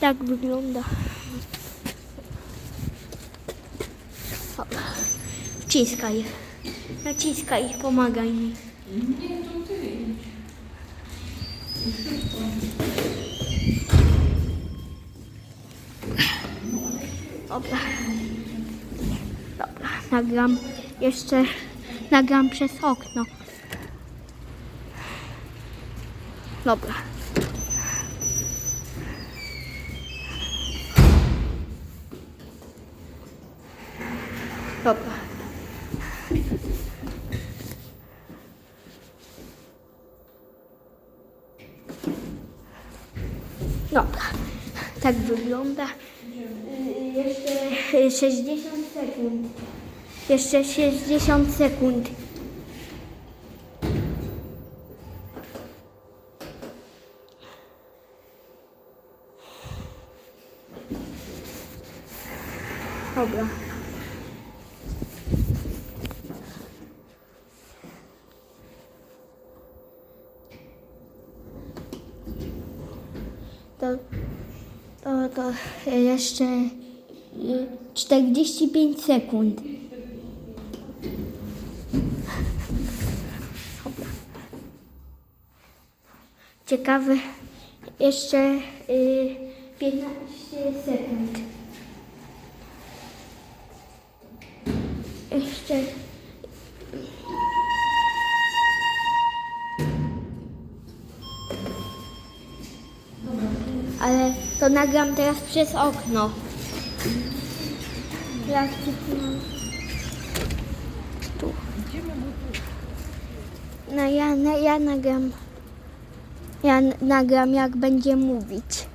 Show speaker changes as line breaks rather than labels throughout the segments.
Tak wygląda. Wciskaj. Naciskaj, pomagaj mi.
Nie, to ty.
Dobra. Dobra, nagram jeszcze, nagram przez okno. Dobra. Dobra. Dobra. Tak wygląda. Jeszcze y, 60 sekund. Jeszcze 60 sekund. Dobra. To, to, to jeszcze y, 45 sekund. Ciekawe, jeszcze y, 15 sekund. Jeszcze. Ale to nagram teraz przez okno. Tu. No ja, no, ja nagram. Ja nagram jak będzie mówić.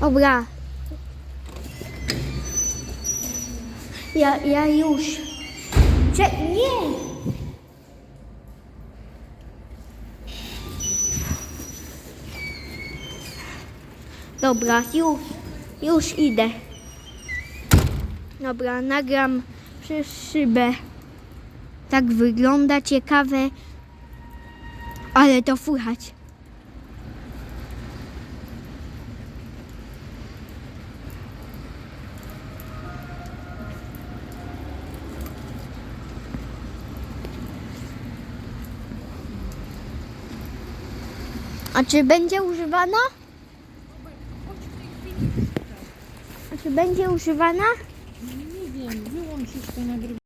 Dobra. Ja, ja już. Cze nie! Dobra, już, już idę. Dobra, nagram przez szybę. Tak wygląda ciekawe, ale to słychać. A czy będzie używana? A czy będzie używana?
Nie wiem, wyłączysz to nagrywanie.